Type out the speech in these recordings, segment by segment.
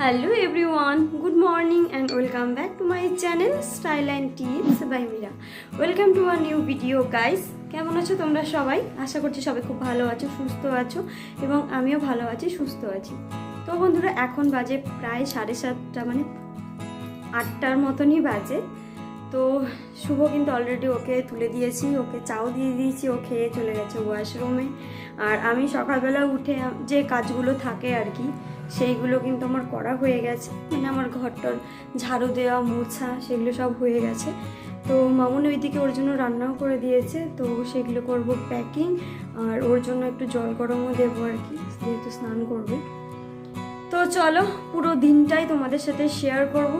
Hello everyone good morning and welcome back to my channel style and tips by Mira welcome to our new video guys কেমন আছো তোমরা সবাই? আশা করছি সবাই খুব ভালো আছো, সুস্থ আছো এবং আমিও ভালো আছি, সুস্থ আছি। তো বন্ধুরা, এখন বাজে প্রায় সাড়ে সাতটা মানে আটটার মতনই বাজে। তো শুভ কিন্তু অলরেডি ওকে তুলে দিয়েছি, ওকে চাও দিয়ে দিয়েছি, ও খেয়ে চলে গেছে ওয়াশরুমে আর আমি সকালবেলা উঠে যে কাজগুলো থাকে আর কি সেইগুলো কিন্তু আমার করা হয়ে গেছে। মানে আমার ঘরটর ঝাড়ু দেওয়া, মোছা সেগুলো সব হয়ে গেছে। তো মামুন ওইদিকে ওর জন্য রান্নাও করে দিয়েছে। তো সেগুলো করব প্যাকিং আর ওর জন্য একটু জল গরমও দেবো আর কি, যেহেতু স্নান করবে। তো চলো, পুরো দিনটাই তোমাদের সাথে শেয়ার করব।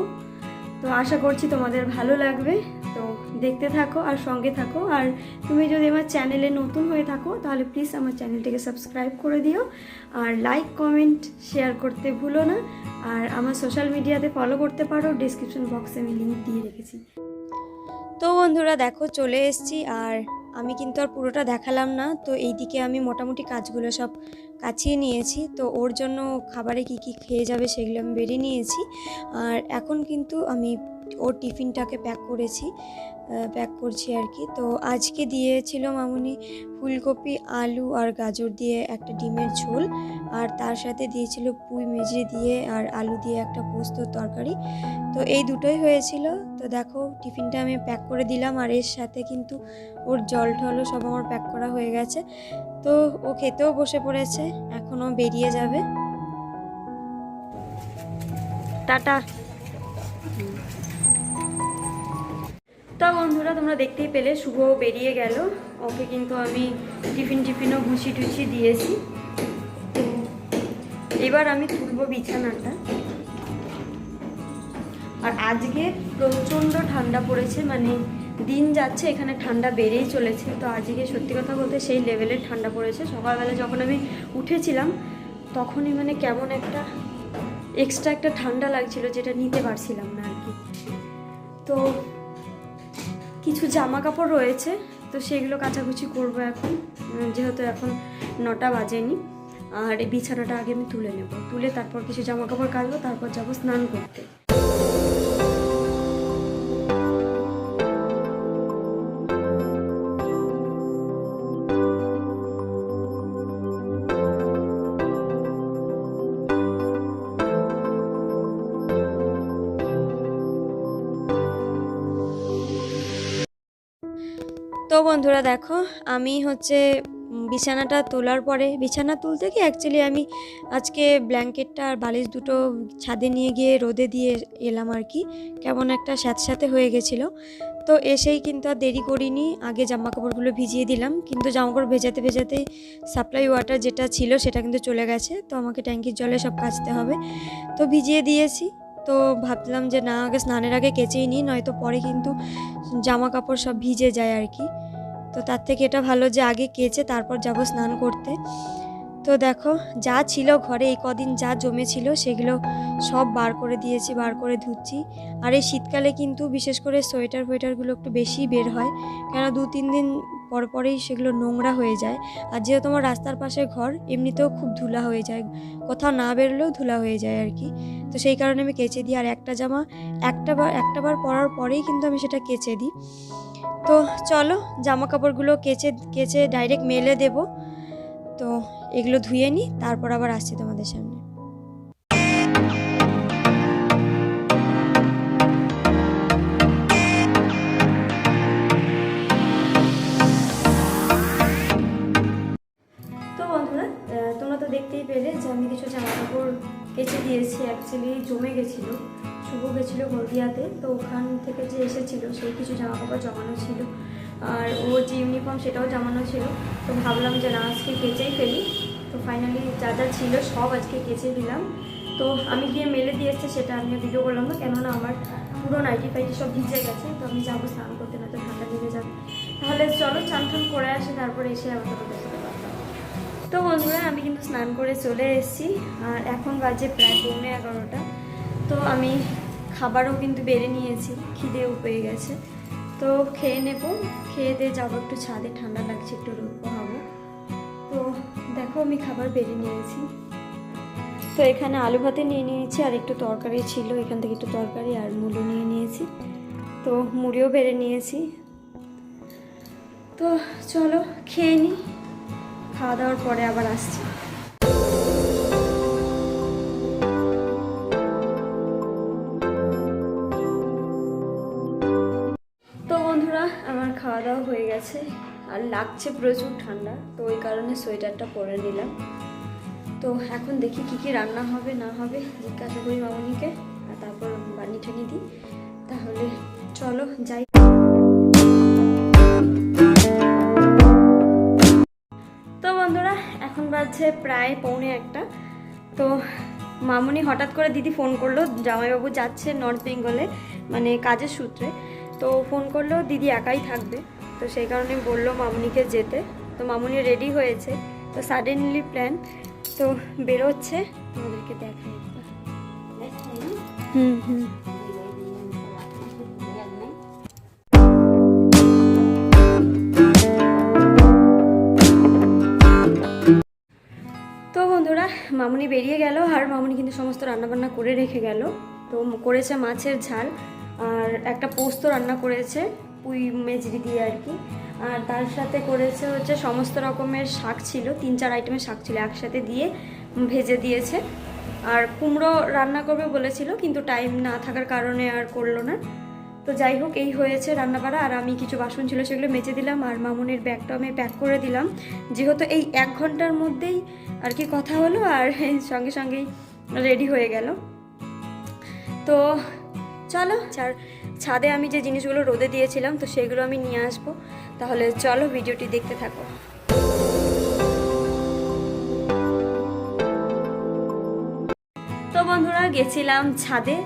তো আশা করছি তোমাদের ভালো লাগবে। তো দেখতে থাকো আর সঙ্গে থাকো। আর তুমি যদি আমার চ্যানেলে নতুন হয়ে থাকো, তাহলে প্লিজ আমার চ্যানেলটিকে সাবস্ক্রাইব করে দিও। আর লাইক কমেন্ট শেয়ার করতে ভুলো না। আর আমার সোশ্যাল মিডিয়াতে ফলো করতে পারো ডিসক্রিপশন বক্সে আমি লিঙ্ক দিয়ে রেখেছি। তো বন্ধুরা দেখো, চলে এসছি। আর আমি কিন্তু আর পুরোটা দেখালাম না। তো এই দিকে আমি মোটামুটি কাজগুলো সব কাছিয়ে নিয়েছি। তো ওর জন্য খাবারে কি কি খেয়ে যাবে সেগুলো আমি বেরিয়ে নিয়েছি। আর এখন কিন্তু আমি ওর টিফিনটাকে প্যাক করেছি। প্যাক করছি আর কি। তো আজকে দিয়েছিল মামুনি ফুলকপি, আলু আর গাজর দিয়ে একটা ডিমের ঝোল। আর তার সাথে দিয়েছিল পুঁই মেজে দিয়ে আর আলু দিয়ে একটা পোস্তর তরকারি। তো এই দুটোই হয়েছিল। তো দেখো, টিফিনটা আমি প্যাক করে দিলাম আর এর সাথে কিন্তু ওর জল টলও সব আমার প্যাক করা হয়ে গেছে। তো ও খেতেও বসে পড়েছে এখনও বেরিয়ে যাবে। টাটা। তা বন্ধুরা, তোমরা দেখতেই পেলে, শুভ বেরিয়ে গেল। ওকে কিন্তু আমি টিফিন টিফিনও ঘুষি টুচি দিয়েছি। এবার আমি তুলবো বিছানাটা। আর আজকে প্রচণ্ড ঠান্ডা পড়েছে মানে দিন যাচ্ছে, এখানে ঠান্ডা বেড়েই চলেছে। তো আজকে সত্যি কথা বলতে সেই লেভেলের ঠান্ডা পড়েছে। সকালবেলা যখন আমি উঠেছিলাম, তখনই মানে কেমন একটা এক্সট্রা একটা ঠান্ডা লাগছিল, যেটা নিতে পারছিলাম না আর কি। তো কিছু জামা কাপড় রয়েছে, তো সেগুলো কাচাকুচি করব এখন। যেহেতু এখন নটা বাজেনি, আর এই বিছানাটা আগে আমি তুলে নেব। তুলে তারপর কিছু জামা কাপড় কাচবো, তারপর যাব স্নান করতে। বন্ধুরা দেখো, আমি হচ্ছে বিছানাটা তোলার পরে, বিছানা তুলতে গিয়ে অ্যাকচুয়ালি আমি আজকে ব্ল্যাঙ্কেটটা আর বালিশ দুটো ছাদে নিয়ে গিয়ে রোদে দিয়ে এলাম আর কি। কেমন একটা স্যাঁতস্যাঁতে হয়ে গেছিল। তো এসেই কিন্তু আর দেরি করিনি, আগে জামা কাপড়গুলো ভিজিয়ে দিলাম। কিন্তু জামা কাপড় ভেজাতে ভেজাতেই সাপ্লাই ওয়াটার যেটা ছিল সেটা কিন্তু চলে গেছে। তো আমাকে ট্যাঙ্কির জলে সব কাচতে হবে। তো ভিজিয়ে দিয়েছি। তো ভাবলাম যে না, আগে স্নানের আগে কেচেই নিই, নয়তো পরে কিন্তু জামা কাপড় সব ভিজে যায় আর কি। তো তার থেকে এটা ভালো যে আগে কেচে তারপর যাব স্নান করতে। তো দেখো, যা ছিল ঘরে এই কদিন যা জমেছিল সেগুলো সব বার করে দিয়েছি, বার করে ধুচ্ছি। আর এই শীতকালে কিন্তু বিশেষ করে সোয়েটার ফোয়েটারগুলো একটু বেশি বের হয়। কেন দু তিন দিন পর পরেই সেগুলো নোংরা হয়ে যায়। আর যেহেতু আমার রাস্তার পাশে ঘর, এমনিতেও খুব ধুলা হয়ে যায়। কোথাও না বেরোলেও ধুলা হয়ে যায় আর কি। তো সেই কারণে আমি কেচে দিই। আর একটা জামা একটা বার একটা বার পরার পরেই কিন্তু আমি সেটা কেচে দিই। তো চলো জামা কাপড়গুলো কেচে কেচে ডাইরেক্ট মেলে দেব। তো এগুলো ধুয়ে নিই, তারপর আবার আসছি তোমাদের সামনে। আমি কিছু জামা কাপড় কেচে দিয়েছি অ্যাকচুয়ালি জমে গেছিল শুভ গেছিল হলদিয়াতে, তো ওখান থেকে যে এসেছিল সেই কিছু জামা কাপড় জমানো ছিল। আর ওর যে ইউনিফর্ম সেটাও জমানো ছিল, তো ভাবলাম যে না, আজকে কেচেই ফেলি। তো ফাইনালি যা যা ছিল সব আজকে কেচে দিলাম। তো আমি গিয়ে মেলে দিয়ে এসছে, সেটা আমি ভিডিও করলাম না, কেননা আমার পুরো নাইটি ফাইটি সব ভিজে গেছে, তো আমি যাব স্নান করতে না তো ঠান্ডা লেগে যাবে। তাহলে চলো চান করে আসি, তারপরে এসে আবার তোমাদের সাথে। তো বন্ধুরা, আমি কিন্তু স্নান করে চলে এসেছি, আর এখন বাজে প্রায় পৌনে এগারোটা। তো আমি খাবারও কিন্তু বেড়ে নিয়েছি, খিদেও পেয়ে গেছে। তো খেয়ে নেব, খেয়ে দিয়ে যাব একটু ছাদে, ঠান্ডা লাগছে, একটু রোদ পোহাবো তো দেখো, আমি খাবার বেড়ে নিয়েছি। তো এখানে আলু ভাতে নিয়ে নিয়েছি, আর একটু তরকারি ছিল, এখান থেকে একটু তরকারি আর মুলো নিয়ে নিয়েছি। তো মুড়িও বেড়ে নিয়েছি। তো চলো, খেয়ে নিই। খাওয়া দাওয়ার পরে আবার আসছি। তো বন্ধুরা, আমার খাওয়া দাওয়া হয়ে গেছে। আর লাগছে প্রচুর ঠান্ডা, তো ওই কারণে সোয়েটারটা পরে নিলাম। তো এখন দেখি কি কি রান্না হবে, না হবে। জিজ্ঞাসা করি মামনিকে, আর তারপর বানিয়ে ঠানি দিই। তাহলে চলো, যাই। এখন বাজছে প্রায় পৌনে একটা। তো মামুনি হঠাৎ করে দিদি ফোন করল জামাইবাবু যাচ্ছে নর্থ বেঙ্গলে মানে কাজের সূত্রে। তো ফোন করল দিদি একাই থাকবে। তো সেই কারণে বলল মামুনিকে যেতে। তো মামুনি রেডি হয়েছে। তো সাডেনলি প্ল্যান তো বেরোচ্ছে। তোমাদেরকে দেখাই? হুম হুম। মামুনি বেরিয়ে গেল আর মামুনি কিন্তু সমস্ত রান্নাবান্না করে রেখে গেল। তো করেছে মাছের ঝাল আর একটা পোস্ত রান্না করেছে পুঁই মেজরি দিয়ে আর কি। আর তার সাথে করেছে হচ্ছে সমস্ত রকমের শাক ছিল, তিন চার আইটেমের শাক ছিল একসাথে দিয়ে ভেজে দিয়েছে। আর কুমড়ো রান্না করবে বলেছিল, কিন্তু টাইম না থাকার কারণে আর করল না। তো যাই হোক, এই হয়েছে রান্নাবাড়া। আর আমি কিছু বাসন ছিল সেগুলো মেজে দিলাম আর মামুনের ব্যাগটা আমি প্যাক করে দিলাম। যেহেতু এই এক ঘণ্টার মধ্যেই আর কি কথা হলো আর সঙ্গে সঙ্গেই রেডি হয়ে গেল। তো চলো, চার ছাদে আমি যে জিনিসগুলো রোদে দিয়েছিলাম, তো সেগুলো আমি নিয়ে আসব। তাহলে চলো ভিডিওটি দেখতে থাকো। বন্ধুরা, গেছিলাম ছাদে।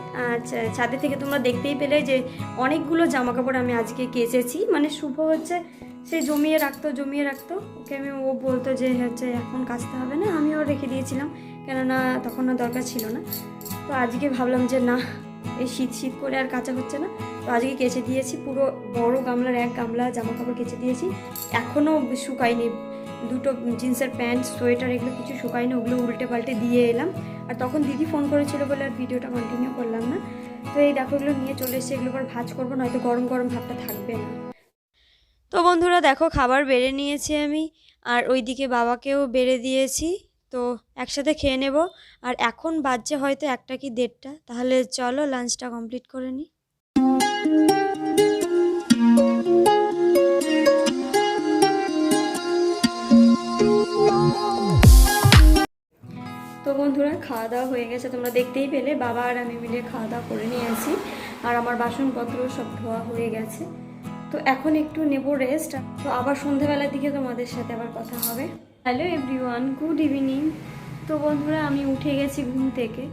ছাদে থেকে তোমরা দেখতেই পেলে যে অনেকগুলো জামা কাপড় আমি আজকে কেচেছি। মানে শুভ হচ্ছে, সে জমিয়ে রাখতো জমিয়ে রাখতো। ওকে আমি, ও বলতো যে হচ্ছে এখন কাচতে হবে না, আমিও রেখে দিয়েছিলাম। কেননা তখন আর দরকার ছিল না। তো আজকে ভাবলাম যে না, এই শীত শীত করে আর কাঁচা হচ্ছে না। তো আজকে কেচে দিয়েছি, পুরো বড় গামলার এক গামলা জামা কাপড় কেচে দিয়েছি। এখনও শুকায়নি। দুটো জিন্সের প্যান্ট, সোয়েটার এগুলো কিছু শুকায়নি ওগুলো উল্টে পাল্টে দিয়ে এলাম। আর তখন দিদি ফোন করেছিল বলে আর ভিডিওটা কন্টিনিউ করলাম না। তো এই দেখো এগুলো নিয়ে চলে এসে এগুলো আবার ভাজ করব, নয়তো গরম গরম ভাবটা থাকবে না। তো বন্ধুরা দেখো, খাবার বেড়ে নিয়েছি আমি, আর ওইদিকে বাবাকেও বেড়ে দিয়েছি। তো একসাথে খেয়ে নেব, আর এখন বাজছে হয়তো একটা কি দেড়টা, তাহলে চলো লাঞ্চটা কমপ্লিট করে নিই তো বন্ধুরা, খাওয়া দাওয়া হয়ে গেছে। তোমরা দেখতেই পেলে, বাবা আর আমি মিলে খাওয়া দাওয়া করে নিয়েছি আর আমার বাসনপত্র সব ধোয়া হয়ে গেছে। তো এখন একটু নেব রেস্ট তো আবার সন্ধ্যাবেলার দিকে তোমাদের সাথে আবার কথা হবে। হ্যালো এভরিওয়ান গুড ইভিনিং তো বন্ধুরা, আমি উঠে গেছি ঘুম থেকে।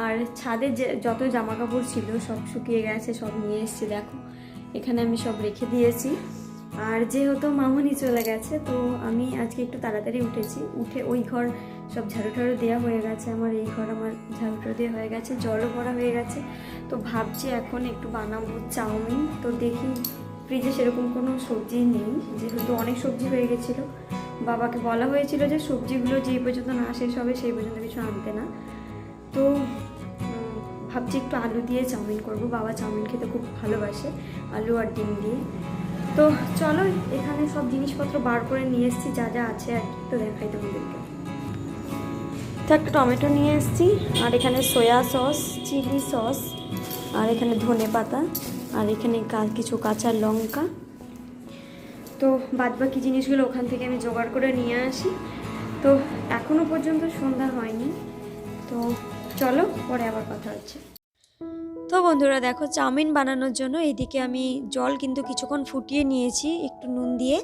আর ছাদে যে যত জামা কাপড় ছিল সব শুকিয়ে গেছে, সব নিয়ে এসেছি, দেখো। এখানে আমি সব রেখে দিয়েছি। আর যেহেতু মামুনি চলে গেছে, তো আমি আজকে একটু তাড়াতাড়ি উঠেছি। উঠে ওই ঘর সব ঝাড়ু ঠাড়ু দেওয়া হয়ে গেছে। আমার এই ঘর আমার ঝাড়ু টাড়ু দেওয়া হয়ে গেছে, জলও ভরা হয়ে গেছে। তো ভাবছি এখন একটু বানাবো চাউমিন। তো দেখি ফ্রিজে সেরকম কোনো সবজি নেই, যেহেতু অনেক সবজি হয়ে গেছিল। বাবাকে বলা হয়েছিল যে সবজিগুলো যেই পর্যন্ত না শেষ হবে সেই পর্যন্ত কিছু আনতে না। তো ভাবছি একটু আলু দিয়ে চাউমিন করব। বাবা চাউমিন খেতে খুব ভালোবাসে, আলু আর ডিম দিয়ে। তো চলো, এখানে সব জিনিসপত্র বার করে নিয়ে এসেছি, যা যা আছে আর কি। তো দেখাই তোমাদেরকে। তো একটা টমেটো নিয়ে এসেছি, আর এখানে সয়া সস চিলি সস আর এখানে ধনে পাতা, আর এখানে কিছু কাঁচা লঙ্কা। তো বাদ বাকি জিনিসগুলো ওখান থেকে আমি জোগাড় করে নিয়ে আসি। তো এখনও পর্যন্ত সন্ধ্যা হয়নি। তো চলো, পরে আবার কথা হচ্ছে। বন্ধুরা, দেখো চাউমিন বানানোর জন্য এইদিকে আমি জল কিন্তু কিছুক্ষণ ফুটিয়ে নিয়েছি, একটু নুন দিয়ে।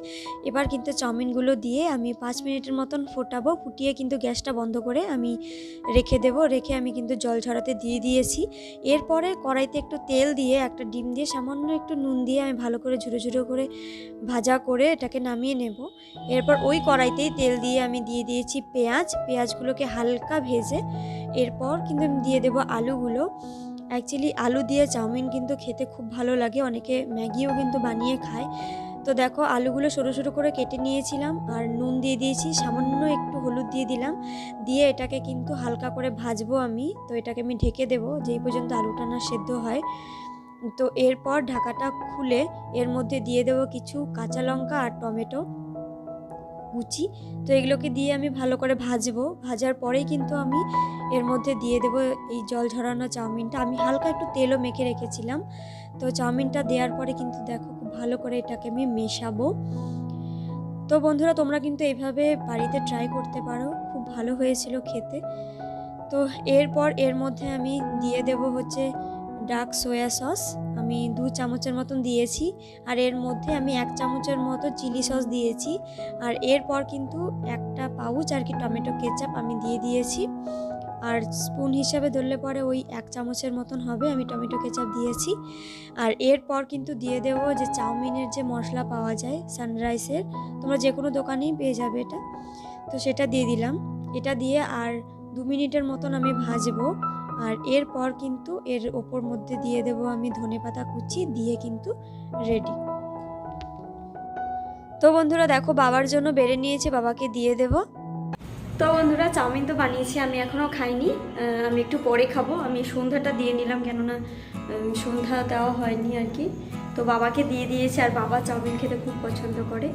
এবার কিন্তু চাউমিনগুলো দিয়ে আমি পাঁচ মিনিটের মতন ফোটাবো, ফুটিয়ে কিন্তু গ্যাসটা বন্ধ করে আমি রেখে দেবো। রেখে আমি কিন্তু জল ঝরাতে দিয়ে দিয়েছি। এরপরে কড়াইতে একটু তেল দিয়ে একটা ডিম দিয়ে সামান্য একটু নুন দিয়ে আমি ভালো করে ঝুড়ো ঝুড়ো করে ভাজা করে এটাকে নামিয়ে নেব। এরপর ওই কড়াইতেই তেল দিয়ে আমি দিয়ে দিয়েছি পেঁয়াজ। পেঁয়াজগুলোকে হালকা ভেজে এরপর কিন্তু আমি দিয়ে দেবো আলুগুলো। অ্যাকচুয়ালি আলু দিয়ে চাউমিন কিন্তু খেতে খুব ভালো লাগে। অনেকে ম্যাগিও কিন্তু বানিয়ে খায়। তো দেখো, আলুগুলো সরু সরু করে কেটে নিয়েছিলাম আর নুন দিয়ে দিয়েছি। সামান্য একটু হলুদ দিয়ে দিলাম। দিয়ে এটাকে কিন্তু হালকা করে ভাজবো আমি। তো এটাকে আমি ঢেকে দেবো, যেই পর্যন্ত আলুটা না সেদ্ধ হয়। তো এরপর ঢাকাটা খুলে এর মধ্যে দিয়ে দেবো কিছু কাঁচা লঙ্কা আর টমেটো। কুচি। তো এগুলোকে দিয়ে আমি ভালো করে ভাজবো। ভাজার পরেই কিন্তু আমি এর মধ্যে দিয়ে দেবো এই জল ঝরানো চাউমিনটা। আমি হালকা একটু তেলও মেখে রেখেছিলাম। তো চাউমিনটা দেওয়ার পরে কিন্তু দেখো খুব ভালো করে এটাকে আমি মেশাবো। তো বন্ধুরা, তোমরা কিন্তু এইভাবে বাড়িতে ট্রাই করতে পারো। খুব ভালো হয়েছিল খেতে। তো এরপর এর মধ্যে আমি দিয়ে দেব হচ্ছে ডার্ক সোয়া সস আমি দু চামচের মতন দিয়েছি, আর এর মধ্যে আমি এক চামচের মতো চিলি সস দিয়েছি, আর এরপর কিন্তু একটা পাউচ আর কি টমেটো কেচাপ আমি দিয়ে দিয়েছি, আর স্পুন হিসাবে ধরলে পরে ওই এক চামচের মতন হবে, আমি টমেটো কেচাপ দিয়েছি, আর এরপর কিন্তু দিয়ে দেবো যে চাউমিনের যে মশলা পাওয়া যায়, সানরাইসের, তোমরা যে কোনো দোকানেই পেয়ে যাবে এটা, তো সেটা দিয়ে দিলাম, এটা দিয়ে আর দু মিনিটের মতন আমি ভাজবো আর এরপর কিন্তু এর ওপর মধ্যে দিয়ে দেবো আমি ধনেপাতা কুচি, দিয়ে কিন্তু রেডি তো বন্ধুরা দেখো বাবার জন্য বেড়ে নিয়েছে, বাবাকে দিয়ে দেব। তো বন্ধুরা চাউমিন তো বানিয়েছি, আমি এখনও খাইনি। আমি একটু পরে খাব। আমি সন্ধ্যাটা দিয়ে নিলাম, কেননা সন্ধ্যা দেওয়া হয়নি আর কি। তো বাবাকে দিয়ে দিয়েছি, আর বাবা চাউমিন খেতে খুব পছন্দ করে।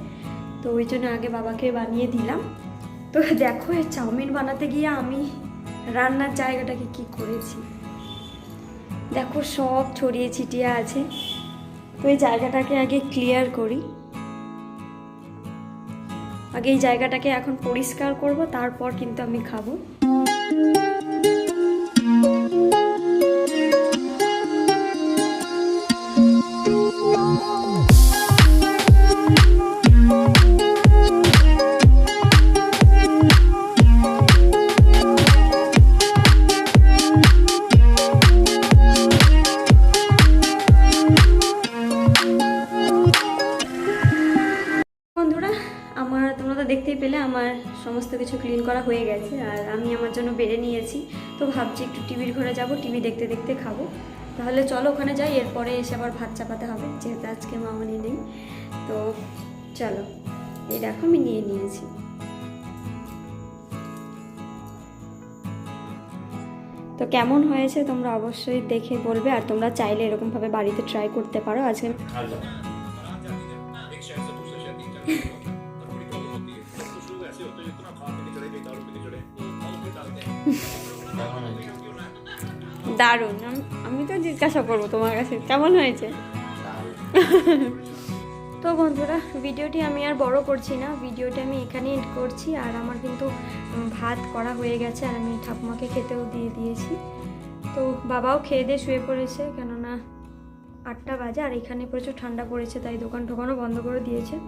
তো ওই জন্য আগে বাবাকে বানিয়ে দিলাম। তো দেখো চাউমিন বানাতে গিয়ে আমি রান্নার জায়গাটাকে কি করেছি? দেখো, সব ছড়িয়ে ছিটিয়ে আছে। তো এই জায়গাটাকে আগে ক্লিয়ার করি। আগে এই জায়গাটাকে এখন পরিষ্কার করব, তারপর কিন্তু আমি খাব। করা হয়ে গেছে আর আমি আমার জন্য বেড়ে নিয়েছি। তো ভাবছি একটু টিভির ঘরে যাব, টিভি দেখতে দেখতে খাব। তাহলে চলো ওখানে যাই, এরপরে এসে আবার ভাত চাপাতে হবে, যেহেতু আজকে মামনি নেই। তো চলো, এই দেখো আমি নিয়ে নিয়েছি। তো কেমন হয়েছে তোমরা অবশ্যই দেখে বলবে, আর তোমরা চাইলে এরকমভাবে বাড়িতে ট্রাই করতে পারো। আজকে দারুণ। আম- তো জিজ্ঞাসা করব তোমার কাছে, কেমন হয়েছে? তো বন্ধুরা, ভিডিওটি আমি আর বড় করছি না, ভিডিওটি আমি এখানে এড করছি, আর আমার কিন্তু ভাত করা হয়ে গেছে, আর আমি ঠাকুমাকে খেতেও দিয়ে দিয়েছি। তো বাবাও খেয়ে দিয়ে শুয়ে পড়েছে, কেননা আটটা বাজে, আর এখানে প্রচুর ঠান্ডা পড়েছে, তাই দোকান টোকানও বন্ধ করে দিয়েছে।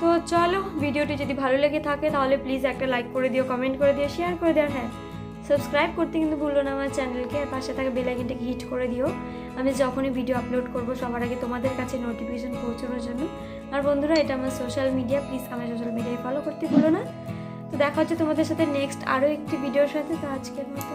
তো চলো, ভিডিওটি যদি ভালো লেগে থাকে, তাহলে প্লিজ একটা লাইক করে দিও কমেন্ট করে দিও শেয়ার করে দিও হ্যাঁ সাবস্ক্রাইব করতে কিন্তু ভুলো না আমার চ্যানেলকে, আর পাশে থাকা বেলাইকিনটাকে হিট করে দিও। আমি যখনই ভিডিও আপলোড করব, সবার আগে তোমাদের কাছে নোটিফিকেশন পৌঁছানোর জন্য। আর বন্ধুরা, এটা আমার সোশ্যাল মিডিয়া প্লিজ আমার সোশ্যাল মিডিয়ায় ফলো করতে ভুলো না। তো দেখা হচ্ছে তোমাদের সাথে নেক্সট আরও একটি ভিডিওর সাথে। তো আজকের মতো